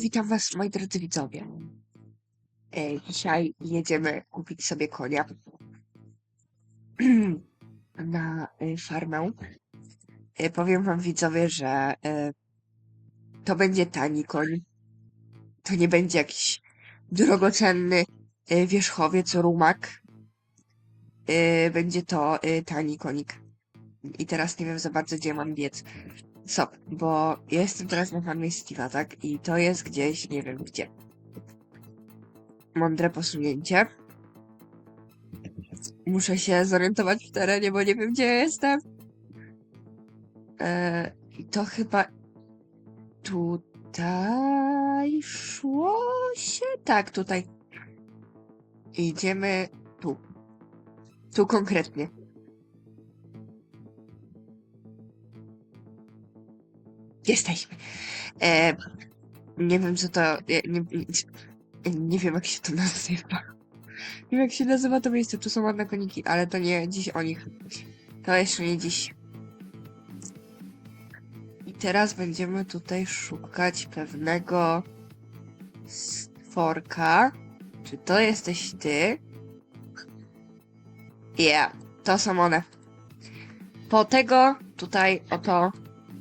Witam Was, moi drodzy widzowie. E, Dzisiaj jedziemy kupić sobie konia na e, farmę. E, Powiem Wam, widzowie, że to będzie tani koń. To nie będzie jakiś drogocenny wierzchowiec, rumak. Będzie to tani konik. I teraz nie wiem za bardzo, gdzie mam biec. Co? Bo ja jestem teraz na farmie Steve'a, tak? I to jest gdzieś, nie wiem gdzie. Mądre posunięcie. Muszę się zorientować w terenie, bo nie wiem gdzie jestem. Eee, to chyba tutaj szło się? Tak, tutaj. Idziemy tu. Tu konkretnie. Jesteśmy. E, nie wiem, co to. Nie, nie, nie wiem, jak się to nazywa. Nie wiem, jak się nazywa to miejsce. Tu są ładne koniki, ale to nie dziś o nich. To jeszcze nie dziś. I teraz będziemy tutaj szukać pewnego stworka. Czy to jesteś ty? Yeah, to są one. Po tego tutaj oto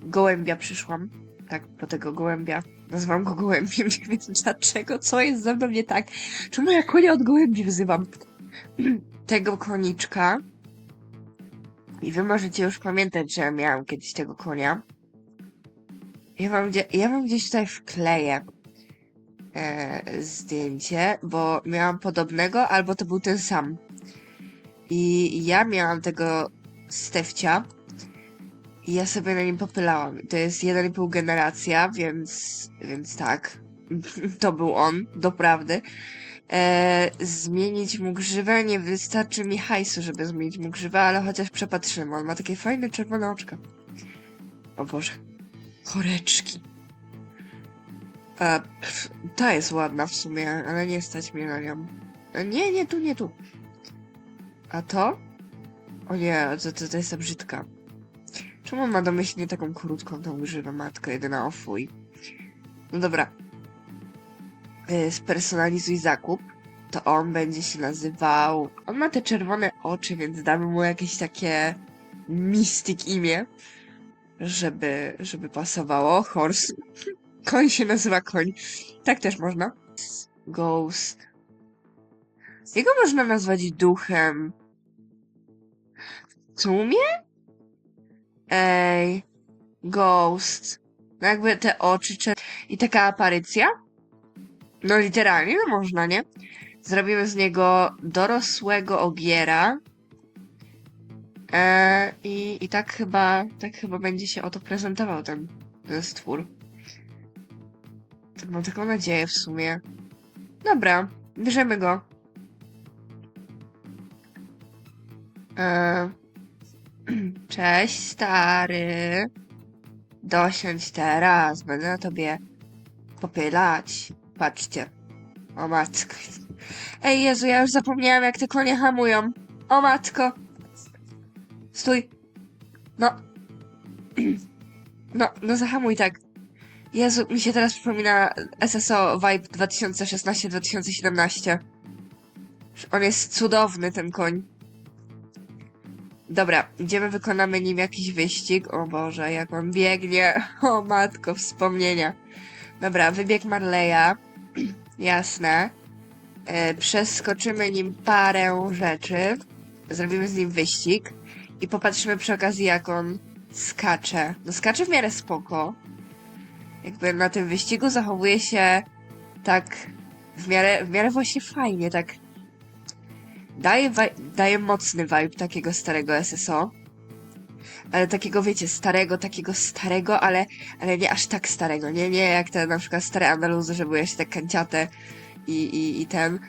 gołębia przyszłam. Tak, po tego gołębia. Nazywam go gołębiem, nie wiem dlaczego, co jest ze mną nie tak. Czemu ja konia od gołębi wzywam? tego koniczka. I wy możecie już pamiętać, że miałam kiedyś tego konia. Ja wam, ja wam gdzieś tutaj wkleję e, zdjęcie, bo miałam podobnego, albo to był ten sam. I ja miałam tego Stefcia, ja sobie na nim popylałam. To jest 1,5 generacja, więc, więc tak. To był on, doprawdy. E, zmienić mu grzywę, nie wystarczy mi hajsu, żeby zmienić mu grzywę, ale chociaż przepatrzymy. On ma takie fajne czerwone oczka. O Boże. Choreczki. E, pff, ta jest ładna w sumie, ale nie stać mnie na nią. E, nie, nie tu, nie tu. A to? O nie, to, to, to jest ta brzydka. Czemu on ma domyślnie taką krótką tą grzywę, matko jedyna o. No dobra. Yy, Spersonalizuj zakup. To on będzie się nazywał... On ma te czerwone oczy, więc damy mu jakieś takie... Mystic imię. Żeby, żeby pasowało. Horse. Koń się nazywa koń. Tak też można. Ghost. Jego można nazwać duchem. W sumie? Ghost. No jakby te oczy, czy... i taka aparycja? No literalnie, no można, nie? Zrobimy z niego dorosłego ogiera. E, i, I tak chyba, tak chyba będzie się oto prezentował ten, ten stwór. Mam taką nadzieję w sumie. Dobra, bierzemy go. E, Cześć, stary. Dosiądź teraz, będę na tobie popylać. Patrzcie. O matko. Ej Jezu, ja już zapomniałam jak te konie hamują. O matko. Stój. No. No, no zahamuj tak. Jezu, mi się teraz przypomina SSO Vibe 2016-2017. On jest cudowny, ten koń. Dobra, idziemy, wykonamy nim jakiś wyścig. O Boże, jak on biegnie. O matko, wspomnienia. Dobra, wybieg Marleya. Jasne. E, przeskoczymy nim parę rzeczy. Zrobimy z nim wyścig. I popatrzymy przy okazji, jak on skacze. No skacze w miarę spoko. Jakby na tym wyścigu zachowuje się tak w miarę, w miarę właśnie fajnie, tak daje, daje mocny vibe takiego starego SSO. Ale takiego, wiecie, starego, takiego starego, ale, ale nie aż tak starego. Nie, nie jak te na przykład stare Andaluzy, że były jeszcze tak kanciate i, i, i ten.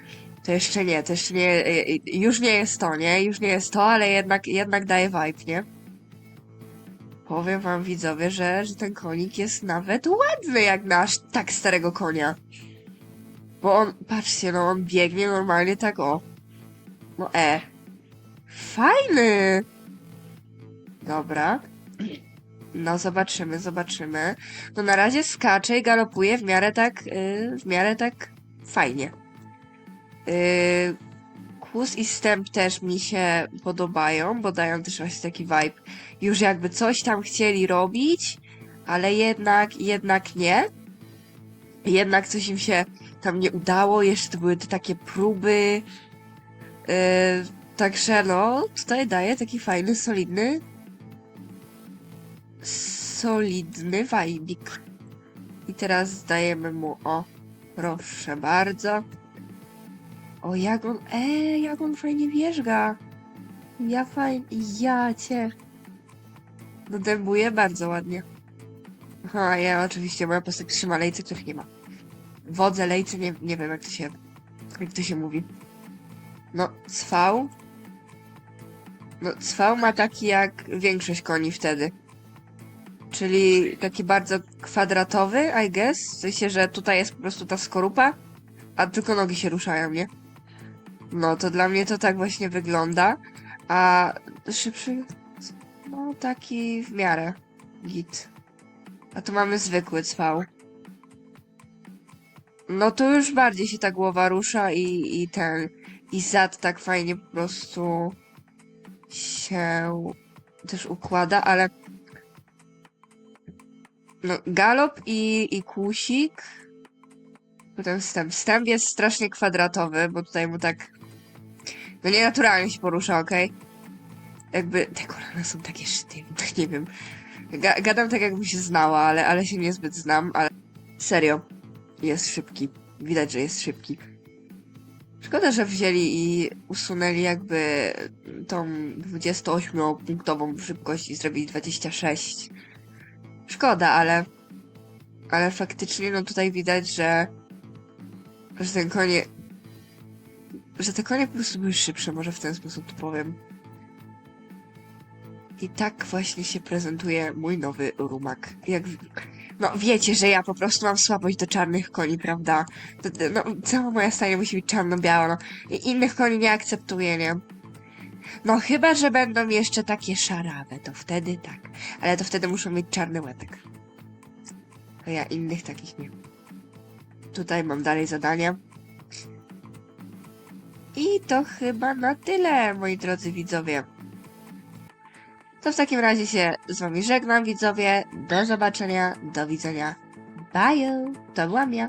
To jeszcze nie, to jeszcze nie, y, y, już nie jest to, nie? Już nie jest to, ale jednak, jednak daje vibe, nie? Powiem wam widzowie, że, że ten konik jest nawet ładny jak nasz tak starego konia. Bo on, patrzcie, no on biegnie normalnie tak o. No e. Fajny! Dobra. No, zobaczymy, zobaczymy. No na razie skacze i galopuje w miarę tak, yy, w miarę tak fajnie. Yy, Kłus i stęp też mi się podobają, bo dają też właśnie taki vibe. Już jakby coś tam chcieli robić, ale jednak, jednak nie. Jednak coś im się tam nie udało, jeszcze były te takie próby. Yy, także no, tutaj daje taki fajny, solidny solidny wajbik. I teraz dajemy mu, o, proszę bardzo. O, jak on, ej, jak on fajnie wierzga. Ja fajnie, ja cię. No dębuje bardzo ładnie. Aha, ja oczywiście, moja postać trzyma lejce, których nie ma. Wodze lejce, nie, nie wiem jak to się, jak to się mówi. No, cwał. No, cwał ma taki jak większość koni wtedy. Czyli taki bardzo kwadratowy, I guess. W sensie, że tutaj jest po prostu ta skorupa, a tylko nogi się ruszają, nie? No, to dla mnie to tak właśnie wygląda. A szybszy, no taki w miarę git. A tu mamy zwykły cwał. No to już bardziej się ta głowa rusza i, i ten, i zad tak fajnie po prostu się też układa, ale no, galop i, i kłusik. Potem wstęp. Wstęp jest strasznie kwadratowy, bo tutaj mu tak. No nienaturalnie się porusza, okej? Jakby te kolana są takie sztywne, nie wiem. Ga gadam tak, jakbym się znała, ale, ale się niezbyt znam, ale serio. Jest szybki. Widać, że jest szybki. Szkoda, że wzięli i usunęli jakby tą 28-punktową szybkość i zrobili 26. Szkoda, ale. Ale faktycznie, no tutaj widać, że. że ten konie. że te konie po prostu były szybsze, może w ten sposób to powiem. I tak właśnie się prezentuje mój nowy rumak. Jak. No wiecie, że ja po prostu mam słabość do czarnych koni, prawda? To, no, cała moja stajnia musi być czarno-biała, no. I innych koni nie akceptuję, nie? No chyba, że będą jeszcze takie szarawe, to wtedy tak. Ale to wtedy muszą mieć czarny łebek. A ja innych takich nie. Tutaj mam dalej zadania. I to chyba na tyle, moi drodzy widzowie. To w takim razie się z wami żegnam, widzowie. Do zobaczenia, do widzenia. Bye! To byłam ja.